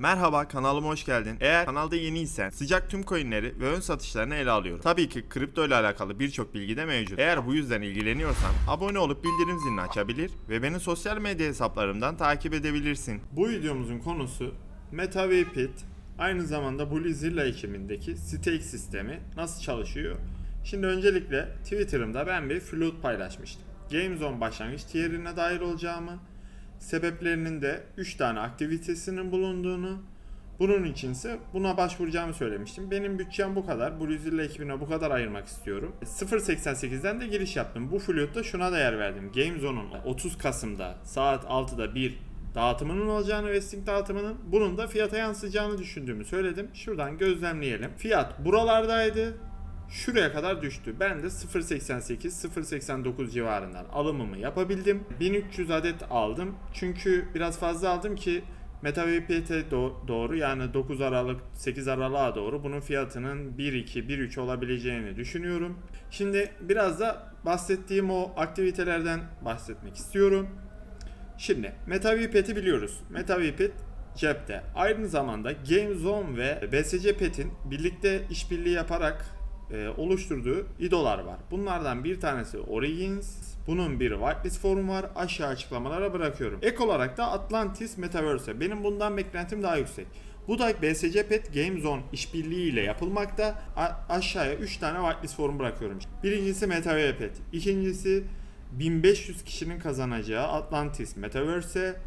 Merhaba kanalıma hoş geldin. Eğer kanalda yeniysen sıcak tüm coinleri ve ön satışlarını ele alıyorum. Tabii ki kripto ile alakalı birçok bilgi de mevcut. Eğer bu yüzden ilgileniyorsan abone olup bildirim zilini açabilir ve beni sosyal medya hesaplarımdan takip edebilirsin. Bu videomuzun konusu MetaVPit aynı zamanda Bluezilla ekibindeki stake sistemi nasıl çalışıyor? Şimdi öncelikle Twitter'ımda ben bir float paylaşmıştım. GameZone başlangıç tierine dahil olacağımı, sebeplerinin de 3 tane aktivitesinin bulunduğunu, bunun içinse buna başvuracağımı söylemiştim. Benim bütçem bu kadar. Bluezilla ekibine bu kadar ayırmak istiyorum. 0.88'den de giriş yaptım. Bu flotta şuna da yer verdim. GameZone'un 30 Kasım'da saat 6'da bir dağıtımının olacağını, vesting dağıtımının bunun da fiyata yansıyacağını düşündüğümü söyledim. Şuradan gözlemleyelim. Fiyat buralardaydı. Şuraya kadar düştü. Ben de 0.88 0.89 civarından alımımı yapabildim. 1300 adet aldım. Çünkü biraz fazla aldım ki MetaVPT'e do- doğru yani 9 Aralık 8 Aralık'a doğru bunun fiyatının 1.2 1.3 olabileceğini düşünüyorum. Şimdi biraz da bahsettiğim o aktivitelerden bahsetmek istiyorum. Şimdi MetaVPet'i biliyoruz. MetaVPet cepte. Aynı zamanda GameZone ve BSC Pet'in birlikte işbirliği yaparak e, oluşturduğu idolar var. Bunlardan bir tanesi Origins. Bunun bir whitelist formu var. Aşağı açıklamalara bırakıyorum. Ek olarak da Atlantis Metaverse. Benim bundan beklentim daha yüksek. Bu da BSC Pet GameZone işbirliği ile yapılmakta. A- aşağıya 3 tane whitelist formu bırakıyorum. Birincisi MetaVPet. İkincisi 1500 kişinin kazanacağı Atlantis Metaverse.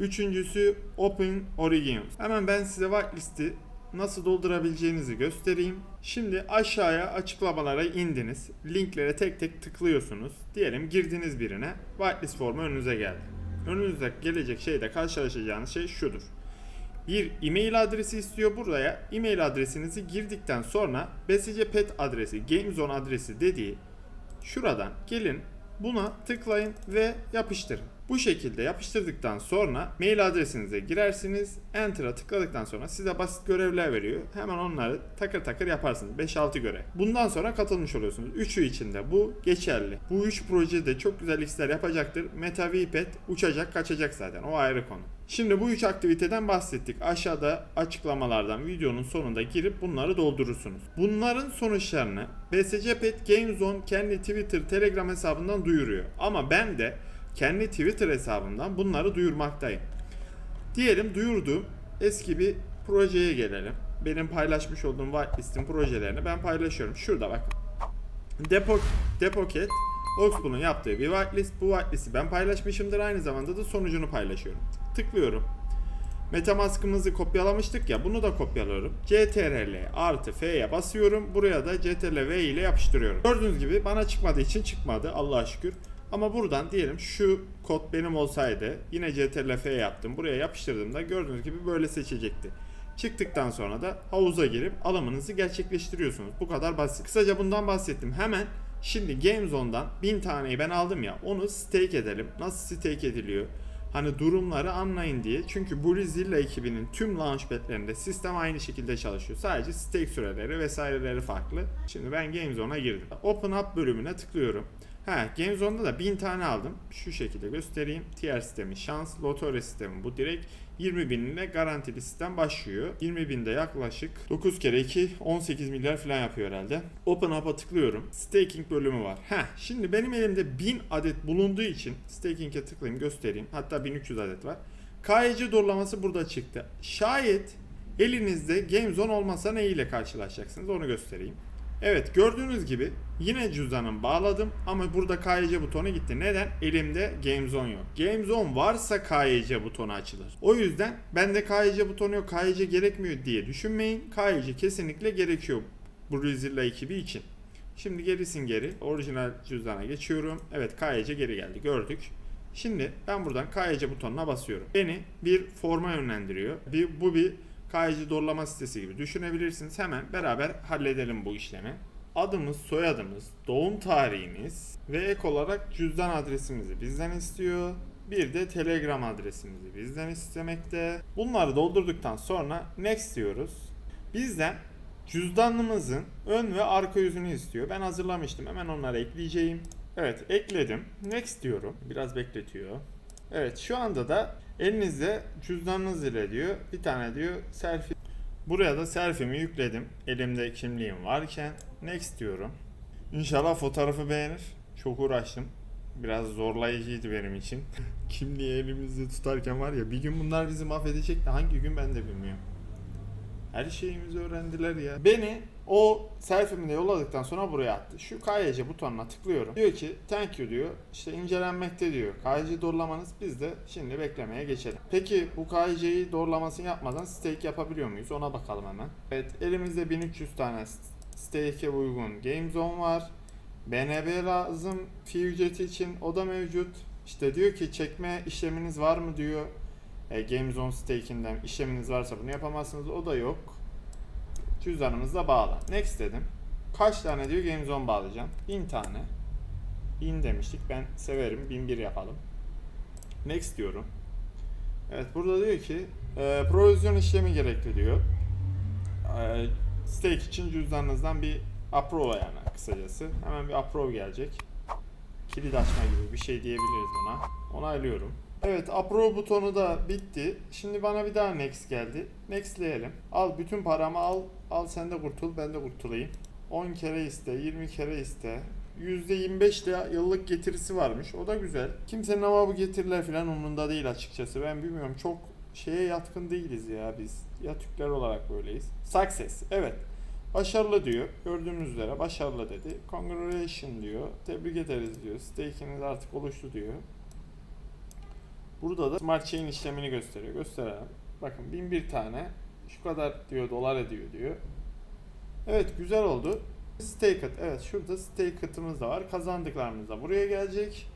Üçüncüsü Open Origins. Hemen ben size whitelist'i nasıl doldurabileceğinizi göstereyim. Şimdi aşağıya açıklamalara indiniz. Linklere tek tek tıklıyorsunuz. Diyelim girdiniz birine. Whitelist formu önünüze geldi. Önünüze gelecek şeyde karşılaşacağınız şey şudur. Bir e-mail adresi istiyor buraya. E-mail adresinizi girdikten sonra BSC Pet adresi, GameZone adresi dediği şuradan gelin buna tıklayın ve yapıştırın. Bu şekilde yapıştırdıktan sonra mail adresinize girersiniz. Enter'a tıkladıktan sonra size basit görevler veriyor. Hemen onları takır takır yaparsınız. 5-6 görev. Bundan sonra katılmış oluyorsunuz. Üçü içinde bu geçerli. Bu üç projede çok güzel işler yapacaktır. MetaVPet uçacak kaçacak zaten. O ayrı konu. Şimdi bu üç aktiviteden bahsettik. Aşağıda açıklamalardan videonun sonunda girip bunları doldurursunuz. Bunların sonuçlarını BSC Pet GameZone kendi Twitter, Telegram hesabından duyuruyor. Ama ben de kendi Twitter hesabımdan bunları duyurmaktayım. Diyelim duyurduğum eski bir projeye gelelim. Benim paylaşmış olduğum whitelist'in projelerini ben paylaşıyorum. Şurada bak. Depo, Depoket Oxpool'un yaptığı bir whitelist. Bu whitelist'i ben paylaşmışımdır. Aynı zamanda da sonucunu paylaşıyorum. Tıklıyorum. Metamask'ımızı kopyalamıştık ya bunu da kopyalıyorum. CTRL artı F'ye basıyorum. Buraya da CTRL V ile yapıştırıyorum. Gördüğünüz gibi bana çıkmadığı için çıkmadı Allah'a şükür. Ama buradan diyelim şu kod benim olsaydı yine CTRL F yaptım. Buraya yapıştırdığımda gördüğünüz gibi böyle seçecekti. Çıktıktan sonra da havuza girip alımınızı gerçekleştiriyorsunuz. Bu kadar basit. Kısaca bundan bahsettim. Hemen şimdi GameZone'dan 1000 taneyi ben aldım ya onu stake edelim. Nasıl stake ediliyor? Hani durumları anlayın diye. Çünkü Bluezilla ekibinin tüm launchpad'lerinde sistem aynı şekilde çalışıyor. Sadece stake süreleri vesaireleri farklı. Şimdi ben GameZone'a girdim. Open Up bölümüne tıklıyorum. Ha, GameZone'da da 1000 tane aldım. Şu şekilde göstereyim. Tier sistemi şans, Lottery sistemi bu direkt 20 bin ile garantili sistem başlıyor. 20 binde yaklaşık 9 kere 2 18 milyar falan yapıyor herhalde. Open Up'a tıklıyorum. Staking bölümü var. Heh, şimdi benim elimde 1000 adet bulunduğu için staking'e tıklayayım göstereyim. Hatta 1300 adet var. KYC doğrulaması burada çıktı. Şayet elinizde GameZone olmasa ne ile karşılaşacaksınız onu göstereyim. Evet gördüğünüz gibi yine cüzdanımı bağladım ama burada KYC butonu gitti. Neden? Elimde GameZone yok. GameZone varsa KYC butonu açılır. O yüzden bende KYC butonu yok, KYC gerekmiyor diye düşünmeyin. KYC kesinlikle gerekiyor Bluezilla ekibi için. Şimdi gerisin geri orijinal cüzdana geçiyorum. Evet KYC geri geldi gördük. Şimdi ben buradan KYC butonuna basıyorum. Beni bir forma yönlendiriyor. Bir, bu bir KYC doğrulama sitesi gibi düşünebilirsiniz. Hemen beraber halledelim bu işlemi. Adımız, soyadımız, doğum tarihimiz ve ek olarak cüzdan adresimizi bizden istiyor. Bir de Telegram adresimizi bizden istemekte. Bunları doldurduktan sonra next diyoruz. Bizden cüzdanımızın ön ve arka yüzünü istiyor. Ben hazırlamıştım. Hemen onları ekleyeceğim. Evet ekledim. Next diyorum. Biraz bekletiyor. Evet şu anda da Elinizde cüzdanınız ile diyor. Bir tane diyor selfie. Buraya da selfie'mi yükledim. Elimde kimliğim varken next diyorum. İnşallah fotoğrafı beğenir. Çok uğraştım. Biraz zorlayıcıydı benim için. Kimliği elimizde tutarken var ya bir gün bunlar bizi mahvedecek de hangi gün ben de bilmiyorum. Her şeyimizi öğrendiler ya. Beni o selfie'mi de yolladıktan sonra buraya attı. Şu KYC butonuna tıklıyorum. Diyor ki thank you diyor. İşte incelenmekte diyor. KYC doğrulamanız biz de şimdi beklemeye geçelim. Peki bu KYC'yi doğrulamasını yapmadan stake yapabiliyor muyuz? Ona bakalım hemen. Evet elimizde 1300 tane stake'e uygun game zone var. BNB lazım fee ücreti için o da mevcut. İşte diyor ki çekme işleminiz var mı diyor. E, Game Zone stake'inden işleminiz varsa bunu yapamazsınız. O da yok. Cüzdanımızla bağla. Next dedim. Kaç tane diyor Game Zone bağlayacağım? 1000 tane. 1000 demiştik. Ben severim. 1001 yapalım. Next diyorum. Evet burada diyor ki e, provizyon işlemi gerekli diyor. E, stake için cüzdanınızdan bir approve yani kısacası. Hemen bir approve gelecek. Kilit açma gibi bir şey diyebiliriz buna. Onaylıyorum. Evet approve butonu da bitti. Şimdi bana bir daha next geldi. Nextleyelim. Al bütün paramı al. Al sen de kurtul ben de kurtulayım. 10 kere iste, 20 kere iste. %25 de yıllık getirisi varmış. O da güzel. Kimsenin ama bu getiriler falan umurunda değil açıkçası. Ben bilmiyorum çok şeye yatkın değiliz ya biz. Ya Türkler olarak böyleyiz. Success. Evet. Başarılı diyor. Gördüğünüz üzere başarılı dedi. Congratulations diyor. Tebrik ederiz diyor. Stake'iniz artık oluştu diyor. Burada da Smart Chain işlemini gösteriyor. Gösterelim. Bakın 1001 tane şu kadar diyor dolar ediyor diyor. Evet güzel oldu. Stake evet şurada stake da var. Kazandıklarımız da buraya gelecek.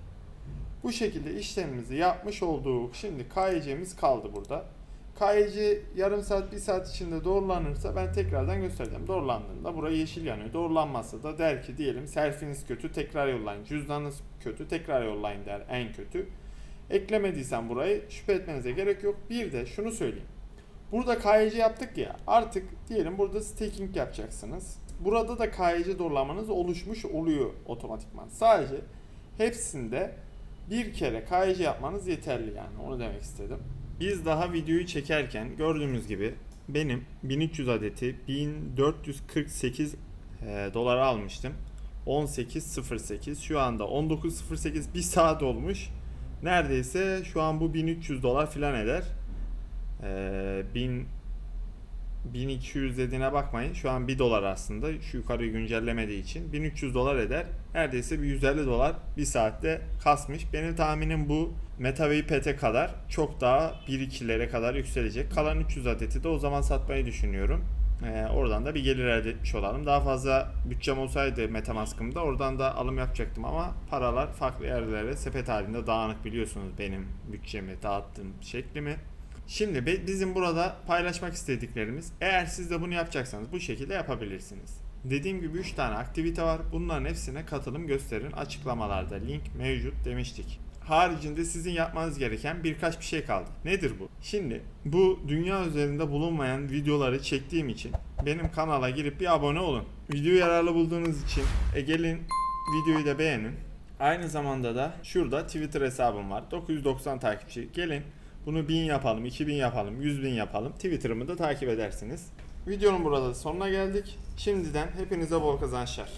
Bu şekilde işlemimizi yapmış olduk. Şimdi KYC'miz kaldı burada. KYC yarım saat bir saat içinde doğrulanırsa ben tekrardan göstereceğim. Doğrulandığında buraya yeşil yanıyor. Doğrulanmazsa da der ki diyelim selfiniz kötü tekrar yollayın. Cüzdanınız kötü tekrar yollayın der en kötü. Eklemediysen burayı şüphe etmenize gerek yok. Bir de şunu söyleyeyim. Burada KYC yaptık ya artık diyelim burada staking yapacaksınız. Burada da KYC doğrulamanız oluşmuş oluyor otomatikman. Sadece hepsinde bir kere KYC yapmanız yeterli yani onu demek istedim. Biz daha videoyu çekerken gördüğünüz gibi benim 1300 adeti 1448 e, dolara almıştım. 18.08 şu anda 19.08 bir saat olmuş. Neredeyse şu an bu 1300 dolar filan eder. Ee, 1000 1200 dediğine bakmayın. Şu an 1 dolar aslında. Şu yukarıyı güncellemediği için 1300 dolar eder. Neredeyse bir 150 dolar bir saatte kasmış. Benim tahminim bu MetaVPT kadar çok daha 1-2'lere kadar yükselecek. Kalan 300 adeti de o zaman satmayı düşünüyorum. Ee, oradan da bir gelir elde etmiş olalım. Daha fazla bütçem olsaydı Metamask'ımda oradan da alım yapacaktım ama paralar farklı yerlere sepet halinde dağınık biliyorsunuz benim bütçemi dağıttığım şeklimi. Şimdi bizim burada paylaşmak istediklerimiz eğer siz de bunu yapacaksanız bu şekilde yapabilirsiniz. Dediğim gibi 3 tane aktivite var. Bunların hepsine katılım gösterin. Açıklamalarda link mevcut demiştik. Haricinde sizin yapmanız gereken birkaç bir şey kaldı. Nedir bu? Şimdi bu dünya üzerinde bulunmayan videoları çektiğim için benim kanala girip bir abone olun. Videoyu yararlı bulduğunuz için e gelin videoyu da beğenin. Aynı zamanda da şurada Twitter hesabım var. 990 takipçi. Gelin bunu 1000 yapalım, 2000 yapalım, 100 bin yapalım. Twitter'ımı da takip edersiniz. Videonun burada sonuna geldik. Şimdiden hepinize bol kazançlar.